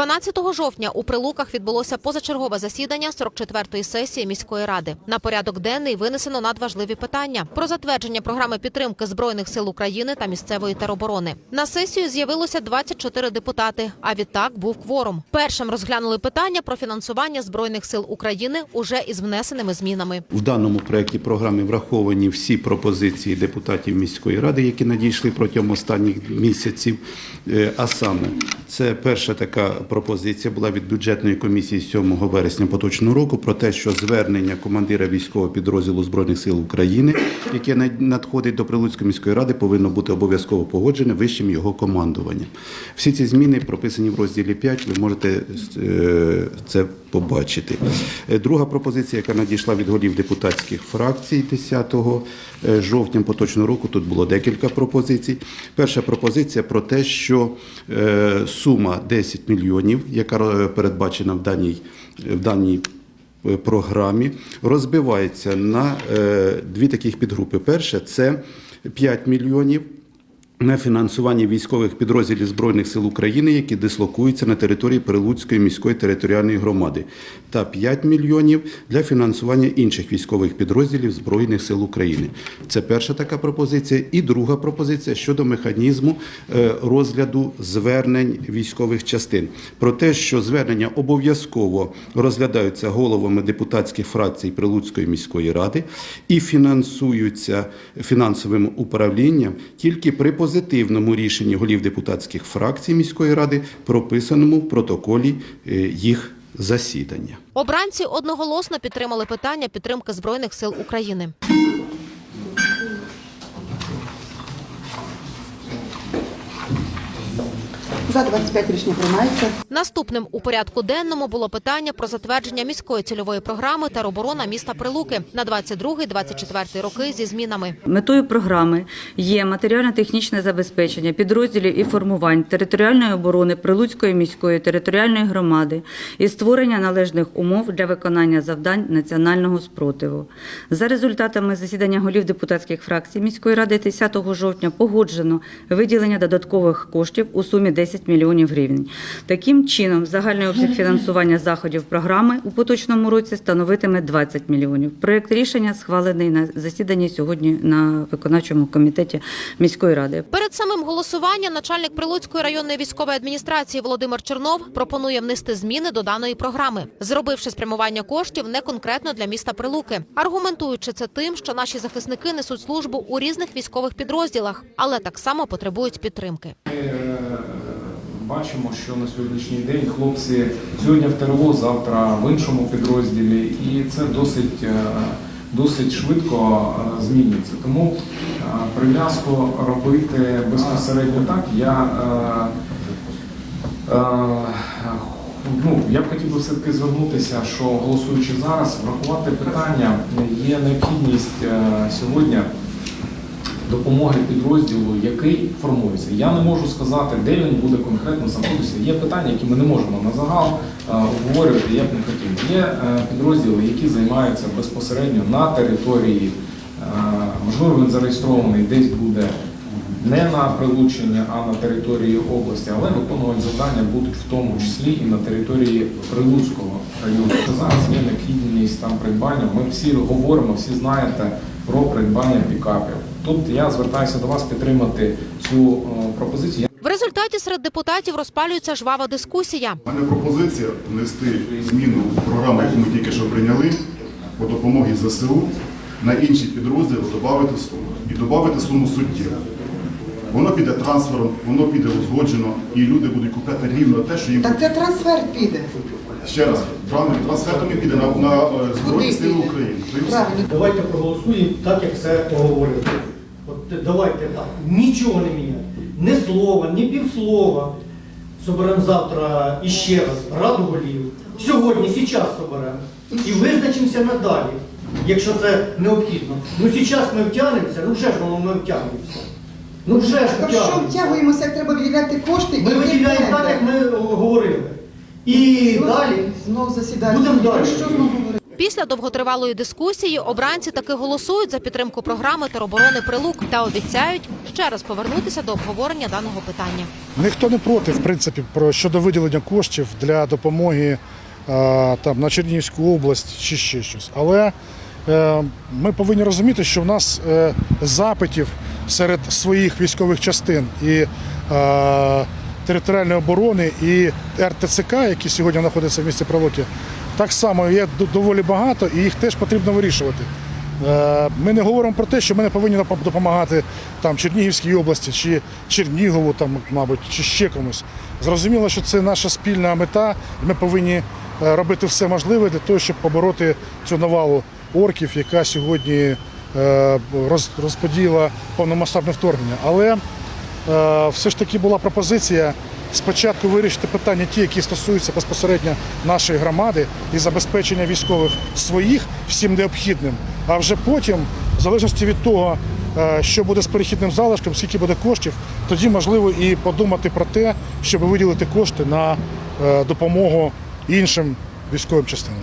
12 жовтня у Прилуках відбулося позачергове засідання 44-ї сесії міської ради. На порядок денний винесено надважливі питання про затвердження програми підтримки збройних сил України та місцевої тероборони. На сесію з'явилося 24 депутати. А відтак був кворум. Першим розглянули питання про фінансування збройних сил України уже із внесеними змінами. В даному проєкті програми враховані всі пропозиції депутатів міської ради, які надійшли протягом останніх місяців. Е, А саме, це перша така пропозиція була від бюджетної комісії 7 вересня поточного року про те, що звернення командира військового підрозділу збройних сил України, яке надходить до Прилуцької міської ради, повинно бути обов'язково погоджене вищим його командуванням. Всі ці зміни прописані в розділі 5, Ви можете е, це побачити. Е, Друга пропозиція, яка надійшла від голів депутатських фракцій 10 е, жовтня поточного року, тут було декілька пропозицій. Перша пропозиція про те, що сума 10 мільйонів, яка е, передбачена в даній, в даній е, програмі, розбивається на е, дві таких підгрупи. Перше це 5 мільйонів на фінансування військових підрозділів Збройних сил України, які дислокуються на території Прилуцької міської територіальної громади, та 5 мільйонів для фінансування інших військових підрозділів Збройних сил України. Це перша така пропозиція. І друга пропозиція щодо механізму е, розгляду звернень військових частин. Про те, що звернення обов'язково розглядаються головами депутатських фракцій Прилуцької міської ради і фінансуються фінансовим управлінням тільки при позитивному рішенні голів депутатських фракцій міської ради, прописаному в протоколі е, їх засідання. Обранці одноголосно підтримали питання підтримки збройних сил України. За 25 рішення приймається. Наступним у порядку денному було питання про затвердження міської цільової програми тероборона міста Прилуки на 22-24 роки зі змінами. Метою програми є матеріально-технічне забезпечення підрозділів і формувань територіальної оборони Прилуцької міської територіальної громади і створення належних умов для виконання завдань національного спротиву. За результатами засідання голів депутатських фракцій міської ради 10 жовтня погоджено виділення додаткових коштів у сумі 10 мільйонів гривень. Таким чином, загальний обсяг фінансування заходів програми у поточному році становитиме 20 мільйонів. Проект рішення схвалений на засіданні сьогодні на виконавчому комітеті міської ради. Перед самим голосуванням начальник Прилуцької районної військової адміністрації Володимир Чернов пропонує внести зміни до даної програми, зробивши спрямування коштів не конкретно для міста Прилуки, аргументуючи це тим, що наші захисники несуть службу у різних військових підрозділах, але так само потребують підтримки. Бачимо, що на сьогоднішній день хлопці сьогодні в ТРО, завтра в іншому підрозділі, і це досить, е, досить швидко е, змінюється. Тому е, прив'язку робити безпосередньо так я. Ну, я б хотів би все-таки звернутися, що голосуючи зараз, врахувати питання є необхідність сьогодні допомоги підрозділу, який формується. Я не можу сказати, де він буде конкретно знаходитися. Є питання, які ми не можемо на загал е, обговорювати, я б не хотів. Є е, підрозділи, які займаються безпосередньо на території, е, можливо, він зареєстрований десь буде. Не на прилучення, а на території області, але виконувати завдання будуть в тому числі і на території Прилуцького району. Зараз є необхідність там придбання. Ми всі говоримо, всі знаєте про придбання пікапів. Тут я звертаюся до вас підтримати цю е, пропозицію. В результаті серед депутатів розпалюється жвава дискусія. У мене пропозиція внести зміну в програму, яку ми тільки що прийняли, по допомогі ЗСУ на інші підрозділи додати суму. І додати суму суттєво. Воно піде трансфером, воно піде узгоджено, і люди будуть купляти рівно те, що їм Так це трансфер піде. ще раз. Трансфертом і піде на, на е, Збройні Сили? України. Правильно. Давайте проголосуємо так, як все поговорили. От давайте так, нічого не міняти. Ні слова, ні півслова. Соберемо завтра іще раз раду голів. Сьогодні, зараз соберемо. І визначимося надалі, якщо це необхідно. Ну зараз ми втягнемося, ну вже ж воно ми втягнемося. Ну вже ж Так що втягнемося. втягуємося, як треба виділяти кошти? Ми і виділяємо так, як ми о, говорили. І Знов- далі Знов засідання. Будемо далі. Що знов говорити? Після довготривалої дискусії обранці таки голосують за підтримку програми тероборони Прилук та обіцяють ще раз повернутися до обговорення даного питання. Ніхто не проти, в принципі, щодо виділення коштів для допомоги е, там на Чернігівську область чи ще щось. Але е, ми повинні розуміти, що в нас е, запитів серед своїх військових частин і територіальної оборони і РТЦК, які сьогодні знаходяться в місті Прилуки, так само є доволі багато, і їх теж потрібно вирішувати. Е, Ми не говоримо про те, що ми не повинні допомагати там Чернігівській області чи Чернігову, там, мабуть, чи ще комусь. Зрозуміло, що це наша спільна мета, і ми повинні е, робити все можливе для того, щоб побороти цю навалу орків, яка сьогодні е, розподіла повномасштабне вторгнення. Але все ж таки була пропозиція спочатку вирішити питання, ті, які стосуються безпосередньо нашої громади і забезпечення військових своїх всім необхідним. А вже потім, в залежності від того, е, що буде з перехідним залишком, скільки буде коштів, тоді можливо і подумати про те, щоб виділити кошти на е, допомогу іншим військовим частинам.